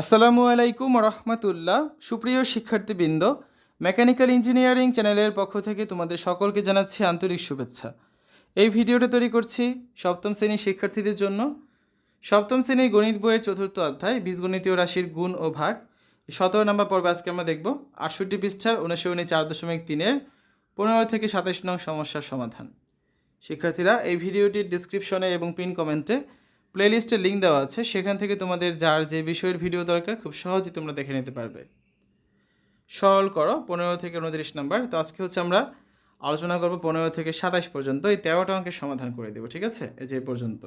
আসসালামু আলাইকুম রহমতুল্লাহ সুপ্রিয় শিক্ষার্থীবৃন্দ, মেকানিক্যাল ইঞ্জিনিয়ারিং চ্যানেলের পক্ষ থেকে তোমাদের সকলকে জানাচ্ছি আন্তরিক শুভেচ্ছা। এই ভিডিওটা তৈরি করছি সপ্তম শ্রেণির শিক্ষার্থীদের জন্য। সপ্তম শ্রেণির গণিত বইয়ের চতুর্থ অধ্যায়, বীজগণিতীয় রাশির গুণ ও ভাগ। সতেরো নম্বর পর্বে আজকে আমরা দেখব আটষট্টি পৃষ্ঠার অনুশীলনী চার দশমিক তিনের পনেরো থেকে সাতাশ নং সমস্যার সমাধান। শিক্ষার্থীরা, এই ভিডিওটির ডিসক্রিপশনে এবং পিন কমেন্টে প্লেলিস্টের লিঙ্ক দেওয়া আছে। সেখান থেকে তোমাদের যার যে বিষয়ের ভিডিও দরকার, খুব সহজেই তোমরা দেখে নিতে পারবে। সরল করো, পনেরো থেকে উনত্রিশ নাম্বার। তো আজকে হচ্ছে আমরা আলোচনা করব পনেরো থেকে সাতাশ পর্যন্ত। এই তেরোটা অঙ্কের সমাধান করে দেবো, ঠিক আছে? এই যে পর্যন্ত।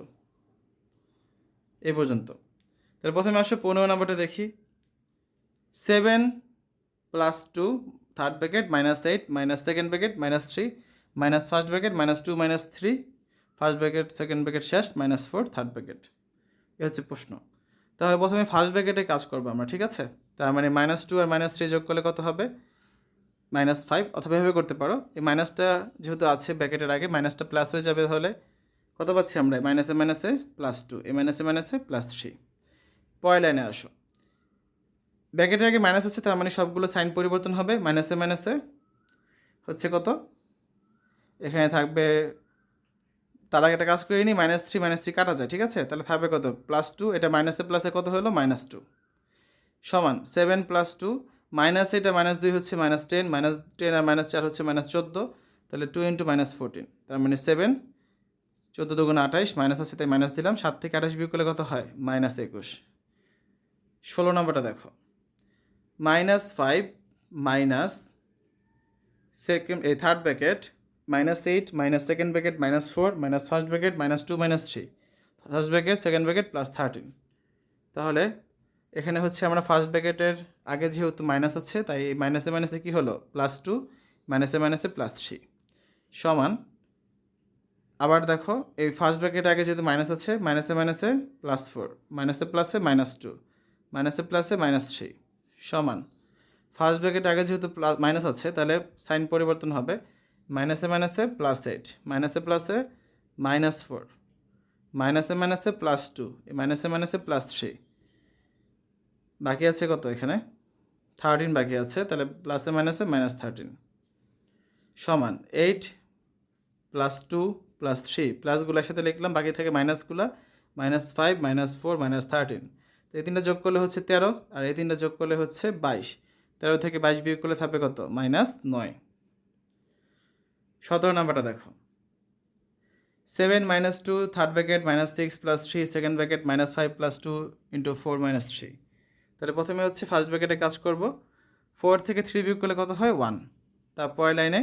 এ পর্যন্ত। তাহলে প্রথমে আসো, পনেরো নাম্বারটা দেখি। Seven plus two third bracket minus eight minus second bracket minus three minus first bracket minus two minus three first bracket second bracket শেষ মাইনাস ফোর থার্ড ব্যাকেট এ হচ্ছে প্রশ্ন। তাহলে প্রথমে ফার্স্ট ব্যাকেটে কাজ করব আমরা, ঠিক আছে? তার মানে মাইনাস টু আর মাইনাস থ্রি যোগ করলে কত হবে? মাইনাস ফাইভ অথবা এভাবে করতে পারো। এই মাইনাসটা যেহেতু আছে ব্যাকেটের আগে মাইনাসটা প্লাস হয়ে যাবে তাহলে কত পাচ্ছি আমরা? মাইনাসে মাইনাসে প্লাস টু এ মাইনাসে মাইনাসে প্লাস থ্রি পরের লাইনে আসো। ব্যাকেটের আগে মাইনাস আছে, তার মানে সবগুলো সাইন পরিবর্তন হবে। মাইনাসে মাইনাসে হচ্ছে কত? এখানে থাকবে তার আগে একটা কাজ করে নিই মাইনাস থ্রি মাইনাস থ্রি কাটা যায়, ঠিক আছে? তাহলে থাকবে কত? প্লাস টু এটা মাইনাসে প্লাসে কত হলো? মাইনাস টু সমান সেভেন প্লাস টু মাইনাস এটা মাইনাস দুই হচ্ছে মাইনাস টেন মাইনাস টেন আর মাইনাস চার হচ্ছে মাইনাস চোদ্দ, তাহলে টু ইন্টু মাইনাস ফোরটিন তার মানে সেভেন চোদ্দ দুগুণ আঠাইশ মাইনাস আছে তাই মাইনাস দিলাম, সাত থেকে আঠাশ বিয়োগ করলে কত হয়? মাইনাস একুশ। ষোলো নম্বরটা দেখো। মাইনাস ফাইভ মাইনাস সেকেন্ড এই third bracket minus eight minus second bracket minus four minus first bracket minus two minus three first bracket second bracket plus thirteen তাহলে এখানে হচ্ছে আমরা ফার্স্ট ব্যাকেটের আগে যেহেতু মাইনাস আছে, তাই মাইনাসে মাইনাসে কী হলো? প্লাস টু মাইনাসে মাইনাসে প্লাস থ্রি সমান, আবার দেখো, এই ফার্স্ট ব্র্যাকেট আগে যেহেতু মাইনাস আছে মাইনাসে মাইনাসে প্লাস ফোর মাইনাসে প্লাসে মাইনাস টু মাইনাসে প্লাসে মাইনাস থ্রি সমান ফার্স্ট ব্র্যাকেট আগে যেহেতু প্লাস মাইনাস আছে, তাহলে সাইন পরিবর্তন হবে। মাইনাসে মাইনাসে প্লাস এইট মাইনাসে প্লাসে মাইনাস ফোর মাইনাসে মাইনাসে প্লাস টু মাইনাসে মাইনাসে প্লাস থ্রি বাকি আছে কত এখানে? থার্টিন বাকি আছে, তাহলে প্লাসে মাইনাসে মাইনাস থার্টিন সমান eight plus two plus three প্লাসগুলো একসাথে লিখলাম, বাকি থাকে মাইনাসগুলো minus five minus four minus thirteen তো এই তিনটা যোগ করলে হচ্ছে তেরো, আর এই তিনটা যোগ করলে হচ্ছে বাইশ। তেরো থেকে বাইশ বিয়োগ করলে থাকবে কত? মাইনাস নয়। সতেরো নাম্বারটা দেখো। Seven minus two third bracket minus six plus three second bracket minus five plus two into four minus three তাহলে প্রথমে হচ্ছে ফার্স্ট ব্যাকেটে কাজ করব। ফোর থেকে থ্রি বিয়োগ করলে কত হয়? ওয়ান তারপরের লাইনে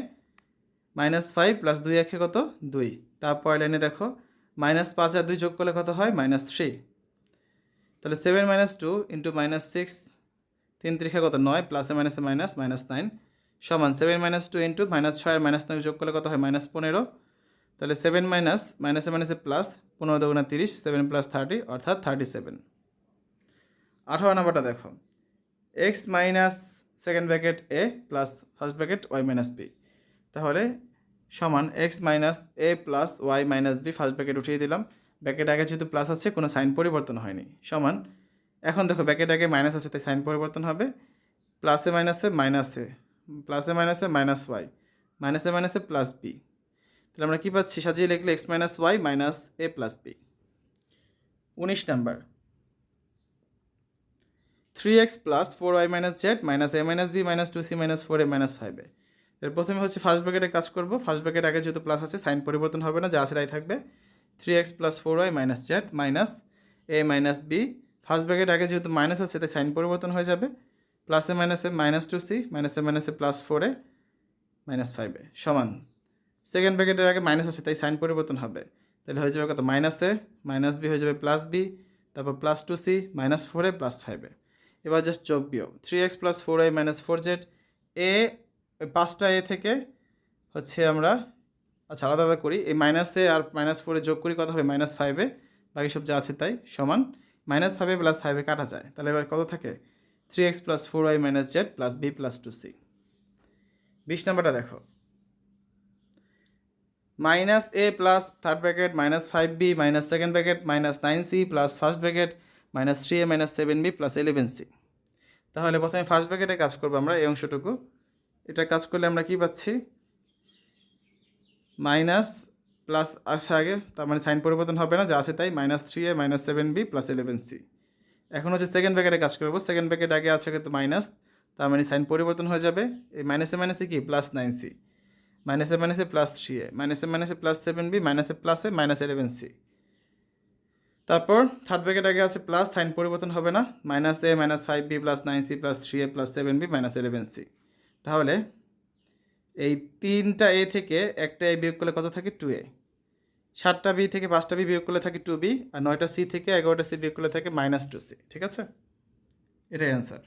মাইনাস ফাইভ প্লাস দুই একে কত? দুই। তারপরের লাইনে দেখো মাইনাস পাঁচ আর দুই যোগ করলে কত হয়? মাইনাস থ্রি তাহলে seven minus two into minus six তিন তিরিখে কত? নয়। প্লাসে মাইনাসে মাইনাস মাইনাস নাইন সমান seven minus two into minus ছয় আর মাইনাস নয় যোগ করলে কত হয়? মাইনাস পনেরো। তাহলে সেভেন মাইনাস মাইনাসে মাইনাসে প্লাস পনেরো দুগুণা তিরিশ সেভেন প্লাস থার্টি অর্থাৎ থার্টি সেভেন আঠারো নাম্বারটা দেখো। X minus second bracket a plus first bracket y minus b তাহলে সমান x minus a plus y minus b first bracket উঠিয়ে দিলাম। ব্র্যাকেট আগে যেহেতু প্লাস আছে, কোনো সাইন পরিবর্তন হয়নি। সমান, এখন দেখো ব্র্যাকেট আগে মাইনাস আছে, তাই সাইন পরিবর্তন হবে। প্লাসে মাইনাসে মাইনাসে প্লাসে মাইনাসে মাইনাস ওয়াই। মাইনাসে মাইনাসে প্লাস বি। তাহলে আমরা কী পাচ্ছি? সাজিয়ে লিখলে x minus y minus a plus b. উনিশ number. Three x plus four y minus z minus a minus b minus two c minus four a minus five a. এর প্রথমে হচ্ছে ফার্স্ট ব্র্যাকেটে কাজ করব। ফার্স্ট ব্র্যাকেট আগে যেহেতু plus আছে সাইন পরিবর্তন হবে না, যা আছে তাই থাকবে। Three x plus four y minus z minus a minus b. First bracket আগে যেহেতু মাইনাস আছে, তাই সাইন পরিবর্তন হয়ে যাবে। প্লাসে মাইনাসে, মাইনাস টু সি, মাইনাসে মাইনাসে প্লাস ফোর মাইনাস ফাইভ সমান। সেকেন্ড ব্র্যাকেটের আগে মাইনাস আছে, তাই সাইন পরিবর্তন হবে। তাহলে হয়ে যাবে কত? মাইনাসে মাইনাস বি হয়ে যাবে প্লাস বি তারপর plus two c minus four plus five এবার জাস্ট যোগ বিয়োগ। Three x plus four y minus four z a পাঁচটা এ থেকে হচ্ছে আমরা আচ্ছা আলাদা আলাদা করি। এই মাইনাসে আর মাইনাস ফোরে যোগ করি, কত হবে? মাইনাস ফাইভে বাকি সব যা আছে তাই সমান। মাইনাস ফাইভে প্লাস ফাইভে কাটা যায়। তাহলে এবার কত থাকে? Three x plus four y minus z plus b plus two c বিশ নাম্বারটা দেখো। Minus a plus third bracket minus five b minus second bracket minus nine c plus first bracket minus three a minus seven b plus eleven c তাহলে প্রথমে first ব্র্যাকেটে কাজ করব আমরা এই অংশটুকু। এটা কাজ করলে আমরা কি পাচ্ছি? মাইনাস প্লাস আসে আগে, তার মানে সাইন পরিবর্তন হবে না, যা আছে তাই minus three a minus seven b plus eleven c এখন হচ্ছে সেকেন্ড ব্র্যাকেটে কাজ করব। সেকেন্ড ব্র্যাকেট আগে আছে কিন্তু মাইনাস তার মানে সাইন পরিবর্তন হয়ে যাবে। এই মাইনাসে মাইনাসে কি? প্লাস নাইন সি মাইনাসে মাইনাসে প্লাস থ্রি এ মাইনাসে মাইনাসে প্লাস সেভেন বি মাইনাসে প্লাসে মাইনাস ইলেভেন সি তারপর থার্ড ব্র্যাকেট আগে আছে প্লাস সাইন পরিবর্তন হবে না। Minus a minus five b plus nine c plus three a plus seven b minus eleven c তাহলে এই তিনটা এ থেকে একটা এ বিয়োগ করলে কত থাকে? টু এ সাতটা বি থেকে পাঁচটা বি বিয়োগ করলে থাকে টু বি আর নয়টা সি থেকে এগারোটা সি বিয়োগ করলে থাকে মাইনাস টু সি ঠিক আছে? এটাই অ্যান্সার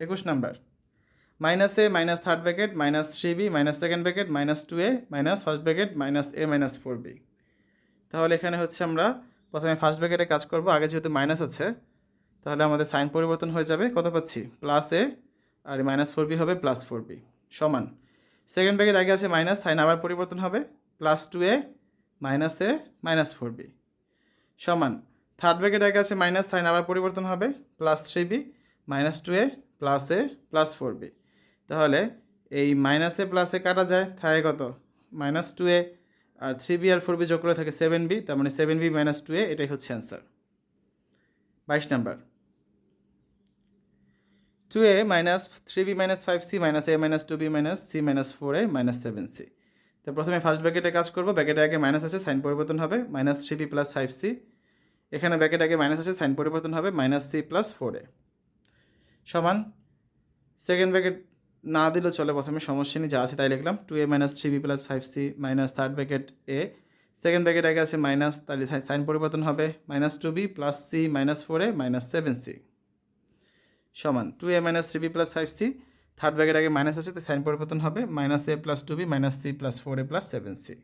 একুশ number minus a minus third bracket minus three b minus second bracket minus two a minus first bracket minus a minus four b তাহলে এখানে হচ্ছে আমরা প্রথমে ফার্স্ট ব্র্যাকেটে কাজ করব। আগে যেহেতু মাইনাস আছে, তাহলে আমাদের সাইন পরিবর্তন হয়ে যাবে। কত পাচ্ছি? প্লাস এ আর মাইনাস ফোর বি হবে প্লাস ফোর বি সমান। সেকেন্ড ব্র্যাকেট আগে আছে মাইনাস সাইন আবার পরিবর্তন হবে। Plus two a minus a minus four b সমান থার্ড ব্র্যাকেট আগে আছে মাইনাস সাইন আবার পরিবর্তন হবে plus three b minus two a plus a plus four b তাহলে এই মাইনাসে প্লাসে কাটা যায়, থাকে কত? মাইনাস টু এ আর থ্রি বি আর ফোর বি যোগ করে থাকে সেভেন বি তার মানে seven b minus two a এটাই হচ্ছে অ্যান্সার বাইশ number. Two a minus three b minus five c minus a minus two b minus c minus four a minus seven c তো প্রথমে ফার্স্ট ব্র্যাকেটে কাজ করব। ব্র্যাকেটে আগে মাইনাস আছে সাইন পরিবর্তন হবে minus three b plus five c এখানে ব্র্যাকেট আগে মাইনাস আছে সাইন পরিবর্তন হবে minus c plus four a সমান। সেকেন্ড ব্র্যাকেট না দিলেও চলে প্রথমে, সমস্যা নেই, যা আছে তাই লিখলাম। Two a minus three b plus five c minus third bracket A second bracket আগে আছে মাইনাস তাহলে সাইন পরিবর্তন হবে minus two b plus c minus four a minus seven c সমান। Two a minus three b plus five c third bracket আগে minus আছে, তো sign পরিবর্তন হবে minus a plus two b minus c plus four a plus seven c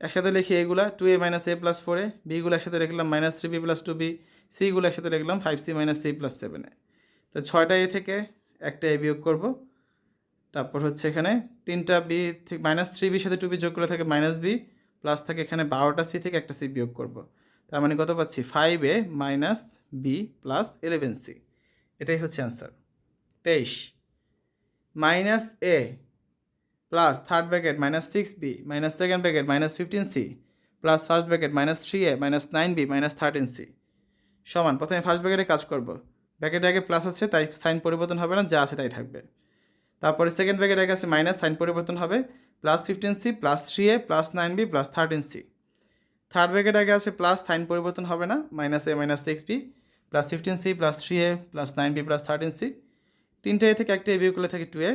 একসাথে লিখি এগুলা two a minus a plus four a বিগুলো একসাথে লিখলাম minus three b plus two b সিগুলো একসাথে লিখলাম five c minus c plus seven তো ছয়টা এ থেকে একটা এ বিয়োগ করব, তারপর হচ্ছে এখানে তিনটা বি থেকে মাইনাস থ্রি বির সাথে টু বি যোগ করে থাকে মাইনাস বি প্লাস থাকে এখানে বারোটা সি থেকে একটা সি বিয়োগ করব। তার মানে কত পাচ্ছি? Five a minus b plus eleven c এটাই হচ্ছে অ্যান্সার তেইশ। Minus a plus third bracket minus six b minus second bracket minus fifteen c plus first bracket minus three a minus nine b minus thirteen c সমান, প্রথমে first ব্র্যাকেটে কাজ করব। ব্র্যাকেটে আগে প্লাস আছে, তাই সাইন পরিবর্তন হবে না, যা আছে তাই থাকবে। তারপরে সেকেন্ড ব্র্যাকেট আগে আছে মাইনাস সাইন পরিবর্তন হবে। Plus fifteen c plus three a plus nine b plus thirteen c third bracket আগে আছে প্লাস সাইন পরিবর্তন হবে না minus a minus six b plus fifteen c plus three a plus nine b plus thirteen c তিনটে a থেকে একটা এ বিয়োগ করলে থাকে টু এ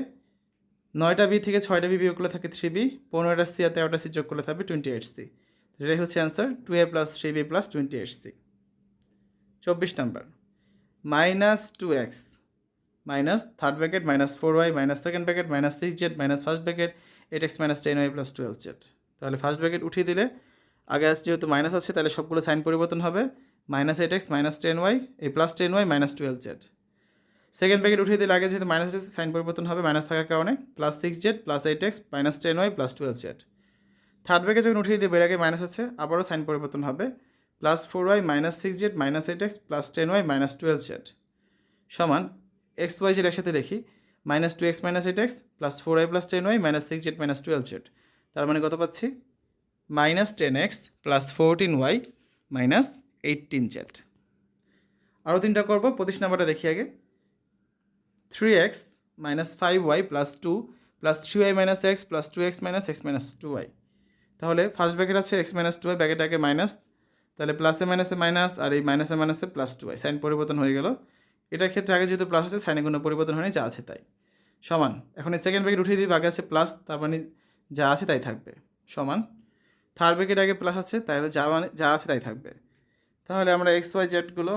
নয়টা বি থেকে ছয়টা বি বিয়োগ করলে থাকে থ্রি বি পনেরোটা সি আর তেরোটা সি যোগ করলে থাকবে টোয়েন্টি এইট সি এটাই হচ্ছে answer two a plus three b plus twenty eight c চব্বিশ number minus two x minus third bracket minus four y minus second bracket minus six z minus first bracket eight x minus ten y plus twelve z তাহলে first bracket উঠিয়ে দিলে, আগে যেহেতু minus আছে, তাহলে সবগুলো sign পরিবর্তন হবে। Minus eight x minus ten y এই plus ten y minus twelve z second bracket উঠিয়ে দিলে আগে যেহেতু মাইনাস সাইন পরিবর্তন হবে মাইনাস থাকার কারণে plus six z plus eight x minus ten y plus twelve z third bracket যখন উঠিয়ে দিবে, এর আগে মাইনাস আছে, আবারও সাইন পরিবর্তন হবে। Plus four y minus six z minus eight x plus ten y minus twelve z সমান এক্স ওয়াই জেড একসাথে লিখি minus two x minus eight x plus four y plus ten y minus six z minus twelve z তার মানে কত পাচ্ছি? Minus ten x plus fourteen y minus eighteen z আরও তিনটা করব, পঁচিশ নাম্বারটা দেখি আগে। Three x minus five y plus two plus three Y minus X plus two X minus X minus two Y তাহলে ফার্স্ট ব্র্যাকেট আছে X minus two Y bracket আগে মাইনাস তাহলে প্লাসে মাইনাসে মাইনাস আর এই মাইনাসে মাইনাসে প্লাস টু ওয়াই সাইন পরিবর্তন হয়ে গেল। এটার ক্ষেত্রে আগে যেহেতু প্লাস আছে সাইনে কোনো পরিবর্তন হয়নি, যা আছে তাই। সমান, এখন এই সেকেন্ড ব্র্যাকেট উঠিয়ে দিই আগে আছে প্লাস তার মানে যা আছে তাই থাকবে। সমান থার্ড ব্র্যাকেট আগে প্লাস আছে, তাহলে যা মানে যা আছে তাই থাকবে। তাহলে আমরা এক্স ওয়াই জেডগুলো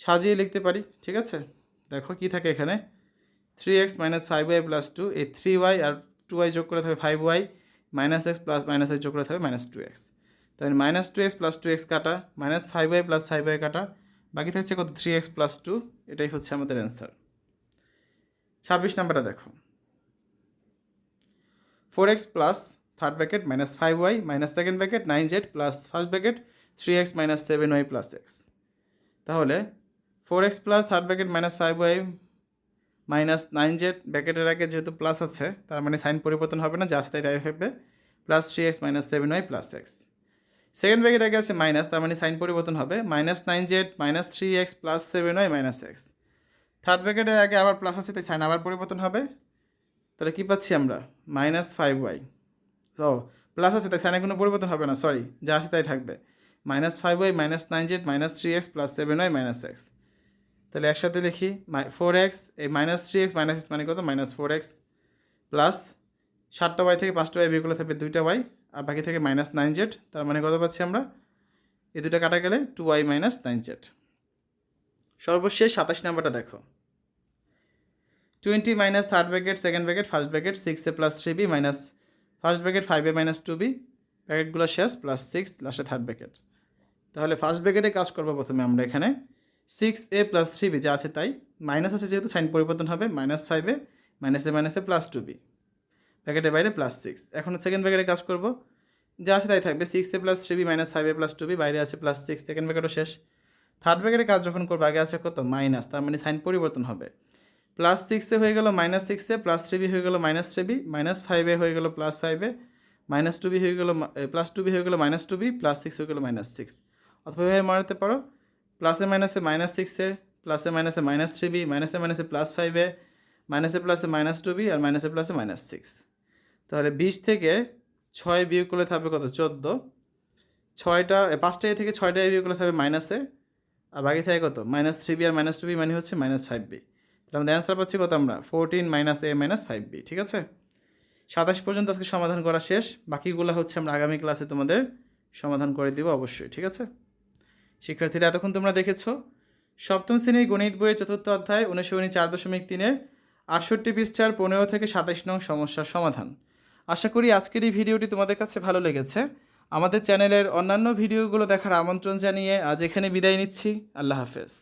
সাজিয়ে লিখতে পারি, ঠিক আছে? দেখো কি থাকে এখানে? Three X minus five Y plus two এই থ্রি ওয়াই আর টু ওয়াই যোগ করে থাকবে five Y minus X plus minus X যোগ করে থাকবে মাইনাস টু এক্স তাহলে minus two X plus two X কাটা minus five Y plus five Y কাটা, বাকি থাকছে কত? থ্রি এক্স প্লাস টু এটাই হচ্ছে আমাদের অ্যান্সার ছাব্বিশ নাম্বারটা দেখো। Four X plus third bracket minus five Y minus second bracket nine Z plus first bracket three X minus seven Y plus X তাহলে four X plus third bracket minus five Y minus nine Z ব্র্যাকেটের আগে যেহেতু plus আছে, তার মানে sign পরিবর্তন হবে না, যা আছে তাই থাকবে। Plus three X minus seven Y plus X second bracket আগে আছে মাইনাস তার মানে সাইন পরিবর্তন হবে। Minus nine Z minus three X plus seven Y minus X third ব্র্যাকেটের আগে আবার প্লাস আছে, তাই সাইন আবার পরিবর্তন হবে। তাহলে কী পাচ্ছি আমরা? মাইনাস ফাইভ ওয়াই ও প্লাস আছে, তাই সাইনে কোনো পরিবর্তন হবে না সরি যা আছে তাই থাকবে। Minus five Y minus nine Z minus three X plus seven Y minus X তাহলে একসাথে লিখি ফোর এক্স এই minus three X minus X মানে কত? মাইনাস ফোর এক্স প্লাস সাতটা ওয়াই থেকে পাঁচটা ওয়াই বিয়োগ থাকবে দুইটা ওয়াই আর বাকি থেকে মাইনাস নাইন জেড তার মানে কত পাচ্ছি আমরা? এই দুটো কাটা গেলে two Y minus nine Z সর্বশেষ সাতাশ নাম্বারটা দেখো। Twenty minus third bracket second bracket first bracket six A plus three B minus first bracket five A minus two B ব্র্যাকেটগুলো শেষ প্লাস সিক্স লাস্টে থার্ড ব্র্যাকেট তাহলে ফার্স্ট ব্র্যাকেটে কাজ করব প্রথমে আমরা এখানে। Six A plus three B যা আছে তাই মাইনাস আছে যেহেতু সাইন পরিবর্তন হবে মাইনাস ফাইভে মাইনাসে মাইনাসে প্লাস টু বি ব্র্যাকেটের বাইরে প্লাস সিক্স এখন সেকেন্ড ব্র্যাকেটে কাজ করব। যা আছে তাই থাকবে six A plus three B minus five A plus two B বাইরে আছে প্লাস সিক্স সেকেন্ড ব্র্যাকেটও শেষ। থার্ড ব্র্যাকেটে কাজ যখন করব, আগে আছে কত? মাইনাস তার মানে সাইন পরিবর্তন হবে। প্লাস সিক্সে হয়ে গেল মাইনাস সিক্সে প্লাস থ্রি বি হয়ে গেল মাইনাস থ্রি বি মাইনাস ফাইভে হয়ে গেল প্লাস ফাইভে মাইনাস টু বি হয়ে গেল প্লাস টু বি হয়ে গেল minus two B plus six হয়ে গেল মাইনাস সিক্স অথবা এভাবে মারাতে পারো। প্লাসে মাইনাসে মাইনাস সিক্সে প্লাসে মাইনাসে মাইনাস থ্রি মাইনাসে মাইনাসে প্লাস ফাইভে মাইনাসে প্লাসে মাইনাস টু বি আর মাইনাসে প্লাসে মাইনাস সিক্স তাহলে বিশ থেকে ছয় বিয়োগ করলে থাকবে কত? চোদ্দ। ছয়টা পাঁচটা থেকে ছয়টা এ বিয়োগ করলে থাকবে মাইনাসে আর বাকি থাকে কত? মাইনাস থ্রি বি আর মাইনাস টু বি মানে হচ্ছে মাইনাস ফাইভ বি তাহলে আমাদের অ্যান্সার পাচ্ছি কত আমরা? Fourteen minus A minus five B ঠিক আছে? সাতাশ পর্যন্ত আজকে সমাধান করা শেষ। বাকিগুলো হচ্ছে আমরা আগামী ক্লাসে তোমাদের সমাধান করে দিব অবশ্যই, ঠিক আছে? শিক্ষার্থীরা, এতক্ষণ তোমরা দেখেছ। সপ্তম শ্রেণির গণিত বইয়ের চতুর্থ অধ্যায় উনিশশো উনি চার দশমিক তিনের আটষট্টি পৃষ্ঠার পনেরো থেকে সাতাশ নং সমস্যার সমাধান। আশা করি আজকের এই ভিডিওটি তোমাদের কাছে ভালো লেগেছে। আমাদের চ্যানেলের অন্যান্য ভিডিওগুলো দেখার আমন্ত্রণ জানিয়ে আজ এখানে বিদায় নিচ্ছি। আল্লাহ হাফেজ।